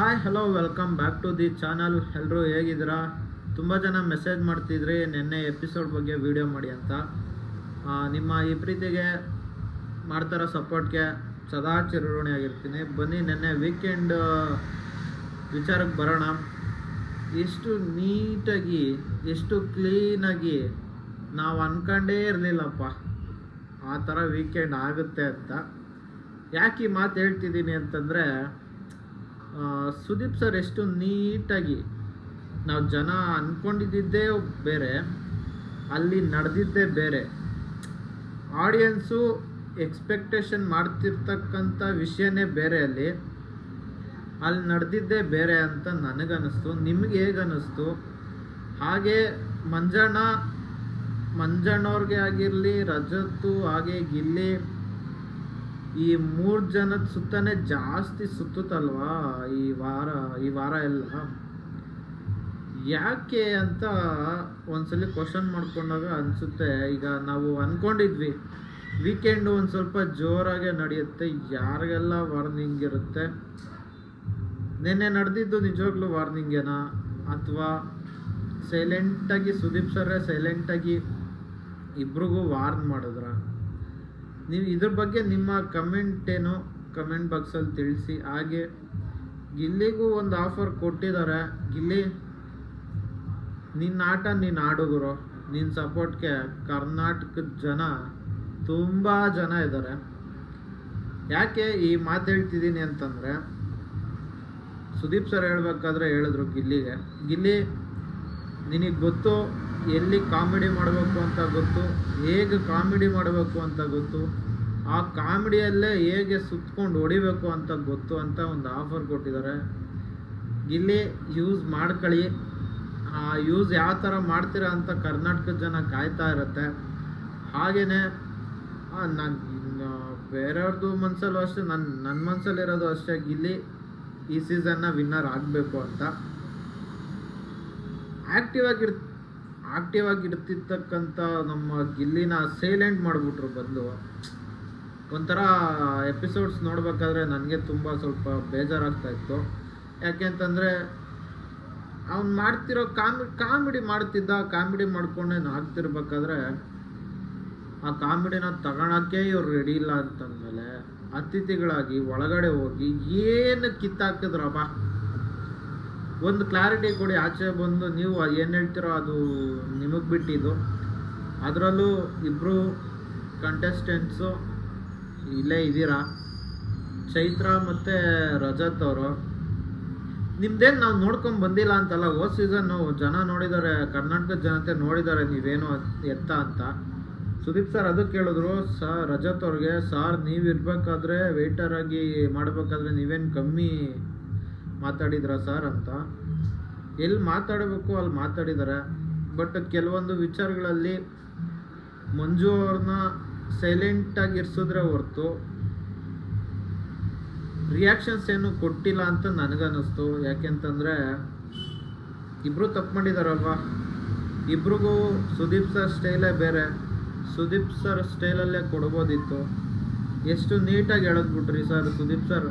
Hi hello welcome back to the channel ಎಲ್ಲರೂ ಹೇಗಿದ್ದೀರಾ? ತುಂಬ ಜನ ಮೆಸೇಜ್ ಮಾಡ್ತಿದ್ರಿ ನಿನ್ನೆ ಎಪಿಸೋಡ್ ಬಗ್ಗೆ ವಿಡಿಯೋ ಮಾಡಿ ಅಂತ. ನಿಮ್ಮ ಈ ಪ್ರೀತಿಗೆ ಮಾಡ್ತಾರೋ ಸಪೋರ್ಟ್ಗೆ ಸದಾ ಚಿರಋಣಿಯಾಗಿರ್ತೀನಿ ಬನ್ನಿ ನಿನ್ನೆ ವೀಕೆಂಡ್ ವಿಚಾರಕ್ಕೆ ಬರೋಣ. ಎಷ್ಟು ನೀಟಾಗಿ, ಎಷ್ಟು ಕ್ಲೀನಾಗಿ ನಾವು ಅಂದ್ಕೊಂಡೇ ಇರಲಿಲ್ಲಪ್ಪ. ಆ ಥರ ವೀಕೆಂಡ್ ಆಗುತ್ತೆ ಅಂತ. ಯಾಕೆ ಈ ಮಾತು ಹೇಳ್ತಿದ್ದೀನಿ ಅಂತಂದರೆ ಸುದೀಪ್ ಸರ್ ಎಷ್ಟು ನೀಟಾಗಿ ನಾವು ಜನ ಅಂದ್ಕೊಂಡಿದ್ದೇ ಬೇರೆ, ಅಲ್ಲಿ ನಡೆದಿದ್ದೇ ಬೇರೆ. ಆಡಿಯನ್ಸು ಎಕ್ಸ್ಪೆಕ್ಟೇಷನ್ ಮಾಡ್ತಿರ್ತಕ್ಕಂಥ ವಿಷಯನೇ ಬೇರೆ ಅಲ್ಲಿ. ಅಲ್ಲಿ ನಡೆದಿದ್ದೇ ಬೇರೆ ಅಂತ ನನಗನ್ನಿಸ್ತು, ನಿಮ್ಗೆ ಹೇಗೆ ಅನ್ನಿಸ್ತು ಹಾಗೆ ಮಂಜಣ್ಣ, ಮಂಜಣ್ಣವ್ರಿಗೆ ಆಗಿರಲಿ, ರಜತ್ತು, ಹಾಗೆ ಗಿಲ್ಲಿ ಈ ಮೂರು ಜನದ ಸುತ್ತನೇ ಜಾಸ್ತಿ ಸುತ್ತುತ್ತಲ್ವಾ? ಈ ವಾರ ಈ ವಾರ ಎಲ್ಲ. ಯಾಕೆ ಅಂತ ಒಂದ್ಸಲಿ ಕ್ವಶನ್ ಮಾಡ್ಕೊಂಡಾಗ ಅನಿಸುತ್ತೆ. ಈಗ ನಾವು ಅಂದ್ಕೊಂಡಿದ್ವಿ ವೀಕೆಂಡು ಒಂದು ಸ್ವಲ್ಪ ಜೋರಾಗೆ ನಡೆಯುತ್ತೆ, ಯಾರಿಗೆಲ್ಲ ವಾರ್ನಿಂಗ್ ಇರುತ್ತೆ? ನಿನ್ನೆ ನಡೆದಿದ್ದು ನಿಜವಾಗ್ಲೂ ವಾರ್ನಿಂಗೇನಾ ಅಥವಾ ಸೈಲೆಂಟಾಗಿ ಸುದೀಪ್ ಸರ್ರೇ ಸೈಲೆಂಟಾಗಿ ಇಬ್ರಿಗೂ ವಾರ್ನ್ ಮಾಡಿದ್ರ? ನೀವು ಇದ್ರ ಬಗ್ಗೆ ನಿಮ್ಮ ಕಮೆಂಟ್ ಏನು ಕಮೆಂಟ್ ಬಾಕ್ಸಲ್ಲಿ ತಿಳಿಸಿ. ಹಾಗೆ ಗಿಲ್ಲಿಗೂ ಒಂದು ಆಫರ್ ಕೊಟ್ಟಿದ್ದಾರೆ. ಗಿಲ್ಲಿ, ನಿನ್ನ ಆಟ ನೀನು ಆಡುಗರು. ನಿನ್ನ ಸಪೋರ್ಟ್ಗೆ ಕರ್ನಾಟಕದ ಜನ ತುಂಬ ಜನ ಇದ್ದಾರೆ. ಯಾಕೆ ಈ ಮಾತು ಹೇಳ್ತಿದ್ದೀನಿ ಅಂತಂದರೆ, ಸುದೀಪ್ ಸರ್ ಹೇಳಬೇಕಾದ್ರೆ ಹೇಳಿದ್ರು ಗಿಲ್ಲಿಗೆ. ಗಿಲ್ಲಿ, ನಿನಗೆ ಗೊತ್ತು ಎಲ್ಲಿ ಕಾಮಿಡಿ ಮಾಡಬೇಕು ಅಂತ ಗೊತ್ತು, ಹೇಗೆ ಕಾಮಿಡಿ ಮಾಡಬೇಕು ಅಂತ ಗೊತ್ತು, ಆ ಕಾಮಿಡಿಯಲ್ಲೇ ಹೇಗೆ ಸುತ್ಕೊಂಡು ಹೊಡಿಬೇಕು ಅಂತ ಗೊತ್ತು ಅಂತ ಒಂದು ಆಫರ್ ಕೊಟ್ಟಿದ್ದಾರೆ. ಗಿಲ್ಲಿ ಯೂಸ್ ಮಾಡ್ಕೊಳ್ಳಿ. ಆ ಯೂಸ್ ಯಾವ ಥರ ಮಾಡ್ತೀರಾ ಅಂತ ಕರ್ನಾಟಕದ ಜನ ಕಾಯ್ತಾ ಇರುತ್ತೆ. ಹಾಗೆಯೇ ನಾನು ಬೇರೆಯವ್ರದ್ದು ಮನಸ್ಸಲ್ಲೂ ಅಷ್ಟೇ ನನ್ನ ನನ್ನ ಮನಸ್ಸಲ್ಲಿರೋದು ಅಷ್ಟೇ, ಗಿಲ್ಲಿ ಈ ಸೀಸನ್ನ ವಿನ್ನರ್ ಆಗಬೇಕು ಅಂತ. ಆ್ಯಕ್ಟಿವ್ ಆಗಿರ್ ಆಕ್ಟಿವ್ ಆಗಿ ಇಡ್ತಿರ್ತಕ್ಕಂಥ ನಮ್ಮ ಗಿಲ್ಲಿನ ಸೈಲೆಂಟ್ ಮಾಡಿಬಿಟ್ರು ಬಂದು. ಒಂಥರ ಎಪಿಸೋಡ್ಸ್ ನೋಡಬೇಕಾದ್ರೆ ನನಗೆ ತುಂಬ ಸ್ವಲ್ಪ ಬೇಜಾರಾಗ್ತಾ ಇತ್ತು ಯಾಕೆ ಅಂತಂದರೆ ಅವ್ನು ಮಾಡ್ತಿರೋ ಕಾಮಿ, ಕಾಮಿಡಿ ಮಾಡ್ತಿದ್ದ, ಕಾಮಿಡಿ ಮಾಡ್ಕೊಂಡೇನು ಆಗ್ತಿರ್ಬೇಕಾದ್ರೆ ಆ ಕಾಮಿಡಿನ ತಗೊಳಕ್ಕೆ ಇವ್ರು ರೆಡಿ ಇಲ್ಲ ಅಂತಂದಮೇಲೆ ಅತಿಥಿಗಳಾಗಿ ಒಳಗಡೆ ಹೋಗಿ ಏನು ಕಿತ್ತಾಕಿದ್ರಪ್ಪ? ಒಂದು ಕ್ಲಾರಿಟಿ ಕೊಡಿ, ಆಚೆ ಬಂದು ನೀವು ಏನು ಹೇಳ್ತೀರೋ ಅದು ನಿಮಗೆ ಬಿಟ್ಟಿದ್ದು. ಅದರಲ್ಲೂ ಇಬ್ಬರು ಕಂಟೆಸ್ಟೆಂಟ್ಸು ಇಲ್ಲೇ ಇದ್ದೀರಾ? ಚೈತ್ರ ಮತ್ತು ರಜತ್ ಅವರು. ನಿಮ್ದೇನು ನಾವು ನೋಡ್ಕೊಂಡು ಬಂದಿಲ್ಲ ಅಂತಲ್ಲ, ಹೋದ ಸೀಸನ್ನು ಜನ ನೋಡಿದ್ದಾರೆ ಕರ್ನಾಟಕದ ಜನತೆ ನೋಡಿದ್ದಾರೆ ನೀವೇನು ಎತ್ತ ಅಂತ. ಸುದೀಪ್ ಸರ್ ಅದು ಕೇಳಿದ್ರು, ಸರ್, ರಜತ್ ಅವ್ರಿಗೆ, ಸಾರ್ ನೀವು ಇರಬೇಕಾದ್ರೆ ವೆಯ್ಟರಾಗಿ ಮಾಡಬೇಕಾದ್ರೆ ನೀವೇನು ಕಮ್ಮಿ ಮಾತಾಡಿದ್ರ ಸರ್ ಅಂತ. ಎಲ್ಲಿ ಮಾತಾಡಬೇಕು ಅಲ್ಲಿ ಮಾತಾಡಿದ್ದಾರೆ ಬಟ್ ಕೆಲವೊಂದು ವಿಚಾರಗಳಲ್ಲಿ ಮಂಜು ಅವ್ರನ್ನ ಸೈಲೆಂಟಾಗಿ ಇರಿಸಿದ್ರೆ ಹೊರತು ರಿಯಾಕ್ಷನ್ಸ್ ಏನು ಕೊಟ್ಟಿಲ್ಲ ಅಂತ ನನಗನ್ನಿಸ್ತು. ಯಾಕೆಂತಂದರೆ ಇಬ್ಬರು ತಪ್ಪು ಮಾಡಿದಾರಲ್ವಾ? ಇಬ್ರಿಗೂ ಸುದೀಪ್ ಸರ್ ಸ್ಟೈಲೇ ಬೇರೆ. ಸುದೀಪ್ ಸರ್ ಸ್ಟೈಲಲ್ಲೇ ಕೊಡ್ಬೋದಿತ್ತು. ಎಷ್ಟು ನೀಟಾಗಿ ಹೇಳೋದ್ಬಿಟ್ರಿ ಸರ್ ಸುದೀಪ್ ಸರ್.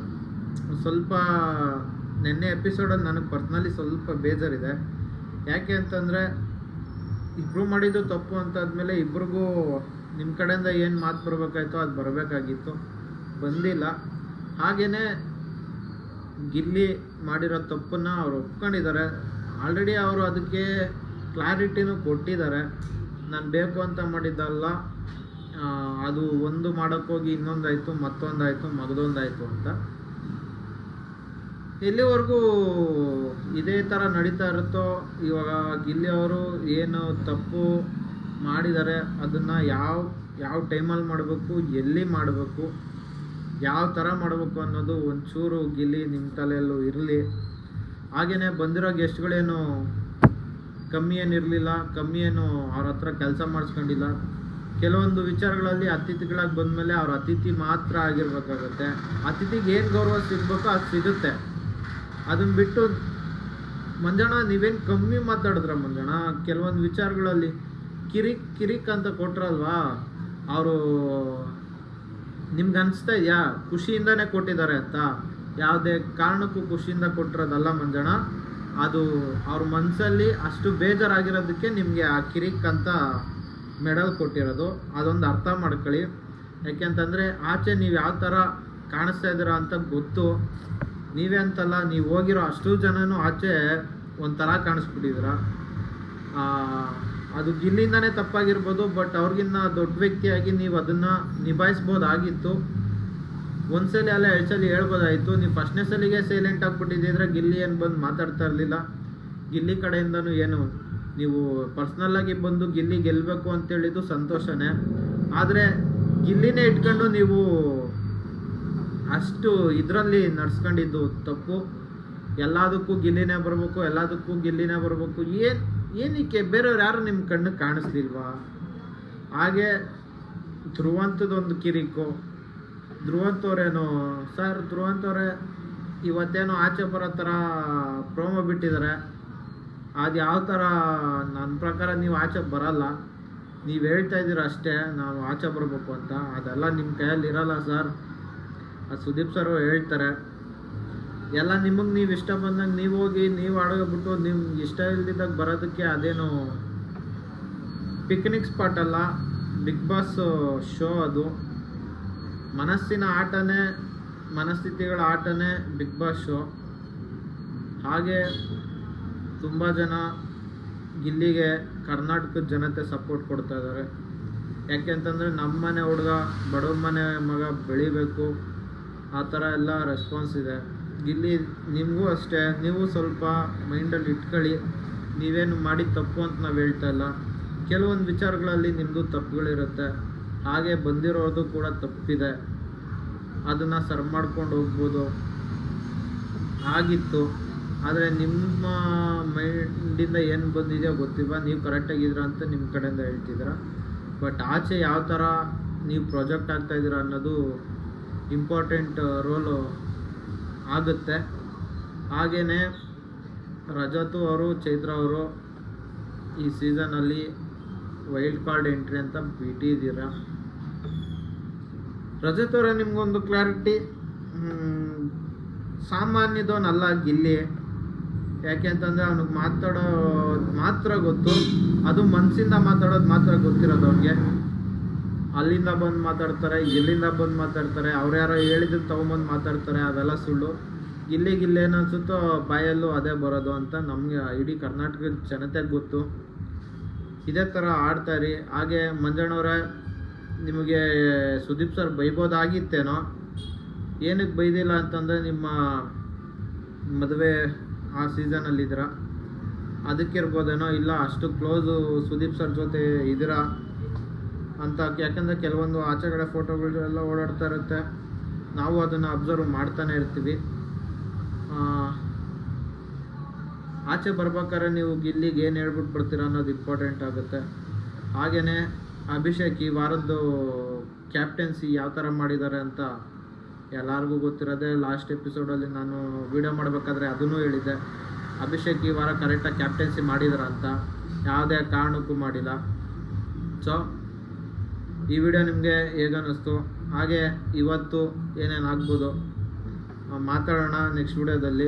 ಸ್ವಲ್ಪ ನಿನ್ನೆ ಎಪಿಸೋಡಲ್ಲಿ ನನಗೆ ಪರ್ಸ್ನಲಿ ಸ್ವಲ್ಪ ಬೇಜಾರಿದೆ. ಯಾಕೆ ಅಂತಂದರೆ ಇಬ್ಬರು ಮಾಡಿದ್ದು ತಪ್ಪು ಅಂತಾದಮೇಲೆ ಇಬ್ರಿಗೂ ನಿಮ್ಮ ಕಡೆಯಿಂದ ಏನು ಮಾತು ಬರಬೇಕಾಯ್ತೋ ಅದು ಬರಬೇಕಾಗಿತ್ತು. ಬಂದಿಲ್ಲ. ಹಾಗೆಯೇ ಗಿಲ್ಲಿ ಮಾಡಿರೋ ತಪ್ಪನ್ನು ಅವ್ರು ಒಪ್ಕೊಂಡಿದ್ದಾರೆ. ಆಲ್ರೆಡಿ ಅವರು ಅದಕ್ಕೆ ಕ್ಲಾರಿಟಿನೂ ಕೊಟ್ಟಿದ್ದಾರೆ. ನಾನು ಬೇಕು ಅಂತ ಮಾಡಿದ್ದಲ್ಲ ಅದು ಒಂದು ಮಾಡೋಕ್ಕೋಗಿ ಇನ್ನೊಂದಾಯಿತು, ಮತ್ತೊಂದಾಯಿತು, ಮಗದೊಂದಾಯಿತು ಅಂತ. ಎಲ್ಲಿವರೆಗೂ ಇದೇ ಥರ ನಡೀತಾ ಇರುತ್ತೋ, ಇವಾಗ ಗಿಲ್ಲಿ ಅವರು ಏನು ತಪ್ಪು ಮಾಡಿದ್ದಾರೆ, ಅದನ್ನು ಯಾವ ಯಾವ ಟೈಮಲ್ಲಿ ಮಾಡಬೇಕು, ಎಲ್ಲಿ ಮಾಡಬೇಕು, ಯಾವ ಥರ ಮಾಡಬೇಕು ಅನ್ನೋದು ಒಂಚೂರು ಗಿಲ್ಲಿ ನಿಮ್ಮ ತಲೆಯಲ್ಲೂ ಇರಲಿ. ಹಾಗೆಯೇ ಬಂದಿರೋ ಗೆಸ್ಟ್ಗಳೇನು ಕಮ್ಮಿ ಏನಿರಲಿಲ್ಲ ಕಮ್ಮಿ ಏನು ಅವ್ರ ಹತ್ರ ಕೆಲಸ ಮಾಡಿಸ್ಕೊಂಡಿಲ್ಲ. ಕೆಲವೊಂದು ವಿಚಾರಗಳಲ್ಲಿ ಅತಿಥಿಗಳಾಗಿ ಬಂದಮೇಲೆ ಅವ್ರ ಅತಿಥಿ ಮಾತ್ರ ಆಗಿರ್ಬೇಕಾಗತ್ತೆ. ಅತಿಥಿಗೆ ಏನು ಗೌರವ ಸಿಗಬೇಕೋ ಅದು ಸಿಗುತ್ತೆ. ಅದನ್ನ ಬಿಟ್ಟು ಮಂಜಣ್ಣ, ನೀವೇನು ಕಮ್ಮಿ ಮಾತಾಡಿದ್ರ ಮಂಜಣ್ಣ? ಕೆಲವೊಂದು ವಿಚಾರಗಳಲ್ಲಿ ಕಿರಿಕ್ ಕಿರಿಕ್ ಅಂತ ಕೊಟ್ರಲ್ವಾ? ಅವರು ನಿಮ್ಗೆ ಅನಿಸ್ತಾ ಇದೆಯಾ? ಖುಷಿಯಿಂದನೇ ಕೊಟ್ಟಿದ್ದಾರೆ ಅಂತ. ಯಾವುದೇ ಕಾರಣಕ್ಕೂ ಖುಷಿಯಿಂದ ಕೊಟ್ಟಿರೋದಲ್ಲ ಮಂಜಣ್ಣ. ಅದು ಅವ್ರ ಮನಸ್ಸಲ್ಲಿ ಅಷ್ಟು ಬೇಜಾರಾಗಿರೋದಕ್ಕೆ ನಿಮಗೆ ಆ ಕಿರಿಕ್ ಅಂತ ಮೆಡಲ್ ಕೊಟ್ಟಿರೋದು. ಅದೊಂದು ಅರ್ಥ ಮಾಡ್ಕೊಳ್ಳಿ. ಯಾಕೆಂತಂದರೆ ಆಚೆ ನೀವು ಯಾವ ಥರ ಕಾಣಿಸ್ತಾ ಇದ್ದೀರಾ ಅಂತ ಗೊತ್ತು. ನೀವೇ ಅಂತಲ್ಲ, ನೀವು ಹೋಗಿರೋ ಅಷ್ಟು ಜನನೂ ಆಚೆ ಒಂಥರ ಕಾಣಿಸ್ಬಿಟ್ಟಿದ್ರ. ಅದು ಗಿಲ್ಲಿಂದನೇ ತಪ್ಪಾಗಿರ್ಬೋದು, ಬಟ್ ಅವ್ರಿಗಿನ್ನ ದೊಡ್ಡ ವ್ಯಕ್ತಿಯಾಗಿ ನೀವು ಅದನ್ನು ನಿಭಾಯಿಸ್ಬೋದಾಗಿತ್ತು. ಒಂದ್ಸಲಿ ಅಲ್ಲ ಎರಡು ಸಲ ಹೇಳ್ಬೋದಾಯಿತು, ನೀವು ಫಸ್ಟ್ನೇ ಸಲಿಗೆ ಸೈಲೆಂಟ್ ಆಗಿಬಿಟ್ಟಿದ್ದಿದ್ರೆ ಗಿಲ್ಲಿ ಏನು ಬಂದು ಮಾತಾಡ್ತಾ ಇರಲಿಲ್ಲ. ಗಿಲ್ಲಿ ಕಡೆಯಿಂದನೂ ಏನು, ನೀವು ಪರ್ಸ್ನಲ್ಲಾಗಿ ಬಂದು ಗಿಲ್ಲಿ ಗೆಲ್ಲಬೇಕು ಅಂತೇಳಿದ್ದು ಸಂತೋಷನೇ. ಆದರೆ ಗಿಲ್ಲಿನೇ ಇಟ್ಕೊಂಡು ನೀವು ಅಷ್ಟು ಇದರಲ್ಲಿ ನಡ್ಸ್ಕೊಂಡಿದ್ದು ತಪ್ಪು. ಎಲ್ಲದಕ್ಕೂ ಗಿಲ್ಲಿನೇ ಬರಬೇಕು, ಎಲ್ಲದಕ್ಕೂ ಗಿಲ್ಲಿನೇ ಬರಬೇಕು. ಏನು, ಏನಕ್ಕೆ ಬೇರೆಯವ್ರು ಯಾರು ನಿಮ್ಮ ಕಣ್ಣು ಕಾಣಿಸ್ಲಿಲ್ವಾ? ಹಾಗೆ ಧ್ರುವಂತದೊಂದು ಕಿರಿಕು. ಧ್ರುವಂತವ್ರೇನು, ಸರ್ ಧ್ರುವಂತವ್ರೆ, ಇವತ್ತೇನೋ ಆಚೆ ಬರೋ ಥರ ಪ್ರೋಮೋ ಬಿಟ್ಟಿದ್ದಾರೆ. ಅದು ಯಾವ ಥರ, ನನ್ನ ಪ್ರಕಾರ ನೀವು ಆಚೆ ಬರಲ್ಲ. ನೀವು ಹೇಳ್ತಾ ಇದ್ದೀರ ಅಷ್ಟೇ, ನಾವು ಆಚೆ ಬರಬೇಕು ಅಂತ. ಅದೆಲ್ಲ ನಿಮ್ಮ ಕೈಯಲ್ಲಿ ಇರಲ್ಲ ಸರ್. ಅದು ಸುದೀಪ್ ಸರ್ ಹೇಳ್ತಾರೆ, ಎಲ್ಲ ನಿಮಗೆ ನೀವು ಇಷ್ಟ ಬಂದಂಗೆ ನೀವು ಹೋಗಿ, ನೀವು ಆಡೋಗ್ಬಿಟ್ಟು ನಿಮ್ಗೆ ಇಷ್ಟ ಇಲ್ದಿದ್ದಾಗ ಬರೋದಕ್ಕೆ ಅದೇನು ಪಿಕ್ನಿಕ್ ಸ್ಪಾಟ್ ಅಲ್ಲ ಬಿಗ್ ಬಾಸ್ ಶೋ ಅದು. ಮನಸ್ಸಿನ ಆಟನೇ, ಮನಸ್ಥಿತಿಗಳ ಆಟನೇ ಬಿಗ್ ಬಾಸ್ ಶೋ ಹಾಗೆ ತುಂಬ ಜನ ಗಿಲ್ಲಿಗೆ ಕರ್ನಾಟಕದ ಜನತೆ ಸಪೋರ್ಟ್ ಕೊಡ್ತಾ ಇದ್ದಾರೆ. ಯಾಕೆಂತಂದರೆ ನಮ್ಮ ಮನೆ ಹುಡುಗ, ಬಡವ್ರ ಮನೆ ಮಗ ಬೆಳಿಬೇಕು. ಆ ಥರ ಎಲ್ಲ ರೆಸ್ಪಾನ್ಸ್ ಇದೆ. ಇಲ್ಲಿ ನಿಮಗೂ ಅಷ್ಟೇ. ನೀವು ಸ್ವಲ್ಪ ಮೈಂಡಲ್ಲಿ ಇಟ್ಕೊಳ್ಳಿ. ನೀವೇನು ಮಾಡಿ ತಪ್ಪು ಅಂತ ನಾವು ಹೇಳ್ತಾ ಇಲ್ಲ. ಕೆಲವೊಂದು ವಿಚಾರಗಳಲ್ಲಿ ನಿಮ್ಮದು ತಪ್ಪುಗಳಿರುತ್ತೆ. ಹಾಗೆ ಬಂದಿರೋದು ಕೂಡ ತಪ್ಪಿದೆ. ಅದನ್ನು ಸರ್ ಮಾಡ್ಕೊಂಡು ಹೋಗ್ಬೋದು. ಆಗಿತ್ತು. ಆದರೆ ನಿಮ್ಮ ಮೈಂಡಿಂದ ಏನು ಬಂದಿದೆಯೋ ಗೊತ್ತಿಲ್ಲ. ನೀವು ಕರೆಕ್ಟಾಗಿದ್ದೀರಾ ಅಂತ ನಿಮ್ಮ ಕಡೆಯಿಂದ ಹೇಳ್ತಿದ್ದೀರಾ. ಬಟ್ ಆಚೆ ಯಾವ ಥರ ನೀವು ಪ್ರಾಜೆಕ್ಟ್ ಆಗ್ತಾಯಿದ್ದೀರಾ ಅನ್ನೋದು ಇಂಪಾರ್ಟೆಂಟ್ ರೋಲು ಆಗುತ್ತೆ. ಹಾಗೆಯೇ ರಜತು ಅವರು, ಚೈತ್ರ ಅವರು ಈ ಸೀಸನಲ್ಲಿ ವೈಲ್ಡ್ ಕಾರ್ಡ್ ಎಂಟ್ರಿ ಅಂತ ಬಿಟ್ಟಿದ್ದೀರಾ ರಜತ್ ಅವರೇ ನಿಮಗೊಂದು ಕ್ಲಾರಿಟಿ ಸಾಮಾನ್ಯದವನಲ್ಲ ಗಿಲ್ಲಿ. ಯಾಕೆ ಅಂತಂದರೆ ಅವನಿಗೆ ಮಾತಾಡೋದು ಮಾತ್ರ ಗೊತ್ತು. ಅದು ಮನಸ್ಸಿಂದ ಮಾತಾಡೋದು ಮಾತ್ರ ಗೊತ್ತಿರೋದು ಅವ್ನಿಗೆ. ಅಲ್ಲಿಂದ ಬಂದು ಮಾತಾಡ್ತಾರೆ, ಇಲ್ಲಿಂದ ಬಂದು ಮಾತಾಡ್ತಾರೆ ಅವ್ರ್ಯಾರೋ ಹೇಳಿದ್ದನ್ನು ತೊಗೊಂಬಂದು ಮಾತಾಡ್ತಾರೆ, ಅದೆಲ್ಲ ಸುಳ್ಳು. ಇಲ್ಲಿಗೆ ಇಲ್ಲೇನು ಅನ್ಸುತ್ತೋ ಬಾಯಲ್ಲೂ ಅದೇ ಬರೋದು ಅಂತ ನಮಗೆ ಇಡೀ ಕರ್ನಾಟಕದ ಜನತೆಗೆ ಗೊತ್ತು. ಇದೇ ಥರ ಆಡ್ತಾಯಿರಿ ಹಾಗೆ ಮಂಜಣ್ಣವ್ರೆ ನಿಮಗೆ ಸುದೀಪ್ ಸರ್ ಬೈಬೋದಾಗಿತ್ತೇನೋ? ಏನಕ್ಕೆ ಬೈದಿಲ್ಲ ಅಂತಂದರೆ ನಿಮ್ಮ ಮದುವೆ ಆ ಸೀಸನಲ್ಲಿದ್ದೀರಾ? ಅದಕ್ಕಿರ್ಬೋದೇನೋ? ಇಲ್ಲ, ಅಷ್ಟು ಕ್ಲೋಸು ಸುದೀಪ್ ಸರ್ ಜೊತೆ ಇದ್ದೀರಾ? ಅಂತ. ಯಾಕಂದರೆ ಕೆಲವೊಂದು ಕಡೆ ಫೋಟೋಗಳು ಎಲ್ಲ ಓಡಾಡ್ತಾ ಇರುತ್ತೆ. ನಾವು ಅದನ್ನು ಅಬ್ಸರ್ವ್ ಮಾಡ್ತಾನೆ ಇರ್ತೀವಿ. ಆಚೆ ಬರ್ಬೇಕಾದ್ರೆ ನೀವು ಗಿಲ್ಲಿಗೆ ಏನು ಹೇಳ್ಬಿಟ್ಟು ಬರ್ತೀರಾ ಅನ್ನೋದು ಇಂಪಾರ್ಟೆಂಟ್ ಆಗುತ್ತೆ. ಹಾಗೆಯೇ ಅಭಿಷೇಕ್ ಈ ವಾರದ್ದು ಕ್ಯಾಪ್ಟನ್ಸಿ ಯಾವ ಥರ ಮಾಡಿದ್ದಾರೆ ಅಂತ ಎಲ್ಲರಿಗೂ ಗೊತ್ತಿರೋದೇ ಲಾಸ್ಟ್ ಎಪಿಸೋಡಲ್ಲಿ ನಾನು ವಿಡಿಯೋ ಮಾಡಬೇಕಾದ್ರೆ ಅದನ್ನು ಹೇಳಿದ್ದೆ. ಅಭಿಷೇಕ್ ಈ ವಾರ ಕರೆಕ್ಟಾಗಿ ಕ್ಯಾಪ್ಟನ್ಸಿ ಮಾಡಿದಾರ ಅಂತ ಯಾವುದೇ ಕಾರಣಕ್ಕೂ ಮಾಡಿಲ್ಲ. ಸೊ ಈ ವಿಡಿಯೋ ನಿಮಗೆ ಹೇಗನ್ನಿಸ್ತು ಹಾಗೆ ಇವತ್ತು ಏನೇನು ಆಗ್ಬೋದು? ಮಾತಾಡೋಣ ನೆಕ್ಸ್ಟ್ ವಿಡಿಯೋದಲ್ಲಿ